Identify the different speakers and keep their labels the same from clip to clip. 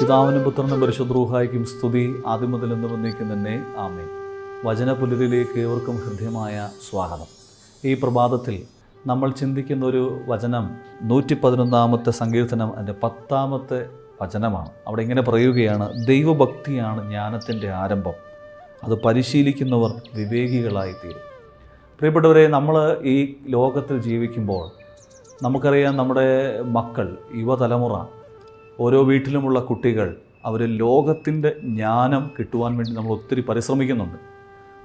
Speaker 1: പിതാവിനും പുത്രനും പരിശുദ്രൂഹായിക്കും സ്തുതി. ആദ്യം മുതൽ എന്ന് വന്നേക്കും തന്നെ. ആമേ വചന പുലരിലേക്ക് ഏവർക്കും ഹൃദ്യമായ സ്വാഗതം. ഈ പ്രഭാതത്തിൽ നമ്മൾ ചിന്തിക്കുന്ന ഒരു വചനം നൂറ്റി പതിനൊന്നാമത്തെ സങ്കീർത്തനം അതിന്റെ പത്താമത്തെ വചനമാണ്. അവിടെ ഇങ്ങനെ പറയുകയാണ് ദൈവഭക്തിയാണ് ജ്ഞാനത്തിന്റെ ആരംഭം. അത് പരിശീലിക്കുന്നവർ വിവേകികളായിത്തീരും. പ്രിയപ്പെട്ടവരെ നമ്മൾ ഈ ലോകത്തിൽ ജീവിക്കുമ്പോൾ നമുക്കറിയാം നമ്മുടെ മക്കൾ യുവതലമുറ ഓരോ വീട്ടിലുമുള്ള കുട്ടികൾ അവർ ലോകത്തിന്റെ ജ്ഞാനം കിട്ടുവാൻ വേണ്ടി നമ്മൾ ഒത്തിരി പരിശ്രമിക്കുന്നുണ്ട്.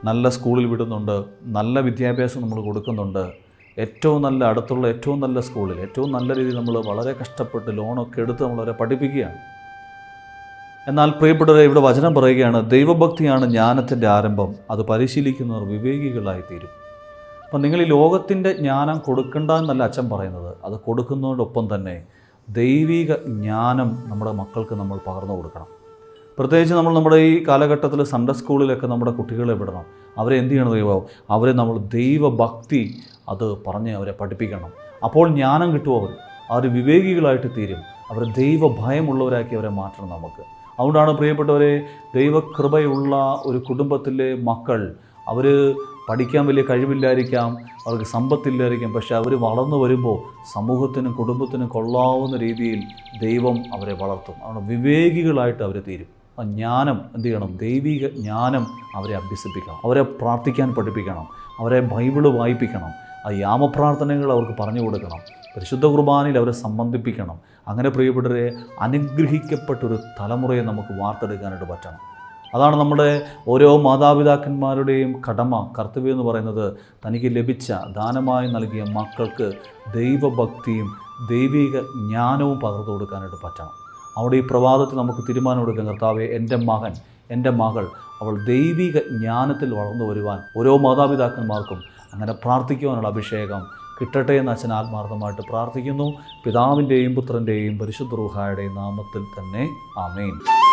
Speaker 1: നല്ല സ്കൂളിൽ വിടുന്നുണ്ട് നല്ല വിദ്യാഭ്യാസം നമ്മൾ കൊടുക്കുന്നുണ്ട്. ഏറ്റവും നല്ല അടുത്തുള്ള ഏറ്റവും നല്ല സ്കൂളിൽ ഏറ്റവും നല്ല രീതിയിൽ നമ്മൾ വളരെ കഷ്ടപ്പെട്ട് ലോണൊക്കെ എടുത്ത് നമ്മളവരെ പഠിപ്പിക്കുകയാണ്. എന്നാൽ പ്രിയപ്പെട്ടവരെ ഇവിടെ വചനം പറയുകയാണ് ദൈവഭക്തിയാണ് ജ്ഞാനത്തിന്റെ ആരംഭം അത് പരിശീലിക്കുന്നവർ വിവേകികളായി തീരും. അപ്പം നിങ്ങൾ ഈ ലോകത്തിന്റെ ജ്ഞാനം കൊടുക്കണ്ട എന്നല്ല അച്ഛൻ പറയുന്നത് അത് കൊടുക്കുന്നതോടൊപ്പം തന്നെ ദൈവിക ജ്ഞാനം നമ്മുടെ മക്കൾക്ക് നമ്മൾ പകർന്നു കൊടുക്കണം. പ്രത്യേകിച്ച് നമ്മൾ നമ്മുടെ ഈ കാലഘട്ടത്തിൽ സൺഡേ സ്കൂളിലൊക്കെ നമ്മുടെ കുട്ടികളെ വിടണം. അവരെ എന്ത് ചെയ്യണം ദൈവം അവരെ നമ്മൾ ദൈവഭക്തി അത് പറഞ്ഞ് അവരെ പഠിപ്പിക്കണം. അപ്പോൾ ജ്ഞാനം കിട്ടും അവർ അവർ വിവേകികളായിട്ട് തീരും. അവർ ദൈവഭയമുള്ളവരാക്കി അവരെ മാറ്റണം നമുക്ക്. അതുകൊണ്ടാണ് പ്രിയപ്പെട്ടവരെ ദൈവകൃപയുള്ള ഒരു കുടുംബത്തിലെ മക്കൾ അവർ പഠിക്കാൻ വലിയ കഴിവില്ലായിരിക്കാം അവർക്ക് സമ്പത്തില്ലായിരിക്കാം. പക്ഷെ അവർ വളർന്നു വരുമ്പോൾ സമൂഹത്തിനും കുടുംബത്തിനും കൊള്ളാവുന്ന രീതിയിൽ ദൈവം അവരെ വളർത്തും. അവിടെ വിവേകികളായിട്ട് അവർ തീരും. ആ ജ്ഞാനം എന്ത് ചെയ്യണം? ദൈവിക ജ്ഞാനം അവരെ അഭ്യസിപ്പിക്കണം. അവരെ പ്രാർത്ഥിക്കാൻ പഠിപ്പിക്കണം. അവരെ ബൈബിൾ വായിപ്പിക്കണം. ആ യാമപ്രാർത്ഥനകൾ അവർക്ക് പറഞ്ഞു കൊടുക്കണം. പരിശുദ്ധ കുർബാനയിൽ അവരെ സംബന്ധിപ്പിക്കണം. അങ്ങനെ പ്രിയപ്പെട്ടവരെ അനുഗ്രഹിക്കപ്പെട്ടൊരു തലമുറയെ നമുക്ക് വാർത്തെടുക്കാനായിട്ട് പറ്റണം. അതാണ് നമ്മുടെ ഓരോ മാതാപിതാക്കന്മാരുടെയും കടമ. കർത്തവ്യം എന്ന് പറയുന്നത് തനിക്ക് ലഭിച്ച ദാനമായി നൽകിയ മക്കൾക്ക് ദൈവഭക്തിയും ദൈവിക ജ്ഞാനവും പകർന്നു കൊടുക്കാനായിട്ട് പറ്റണം. അവിടെ ഈ പ്രഭാതത്തിൽ നമുക്ക് തീരുമാനമെടുക്കാം കർത്താവെ എന്റെ മകൻ എന്റെ മകൾ അവൾ ദൈവിക ജ്ഞാനത്തിൽ വളർന്നു വരുവാൻ ഓരോ മാതാപിതാക്കന്മാർക്കും അങ്ങനെ പ്രാർത്ഥിക്കുവാനുള്ള അഭിഷേകം കിട്ടട്ടെ എന്ന് അച്ഛൻ ആത്മാർത്ഥമായിട്ട് പ്രാർത്ഥിക്കുന്നു. പിതാവിന്റെയും പുത്രന്റെയും പരിശുദ്ധ റൂഹായുടെയും നാമത്തിൽ തന്നെ ആമേൻ.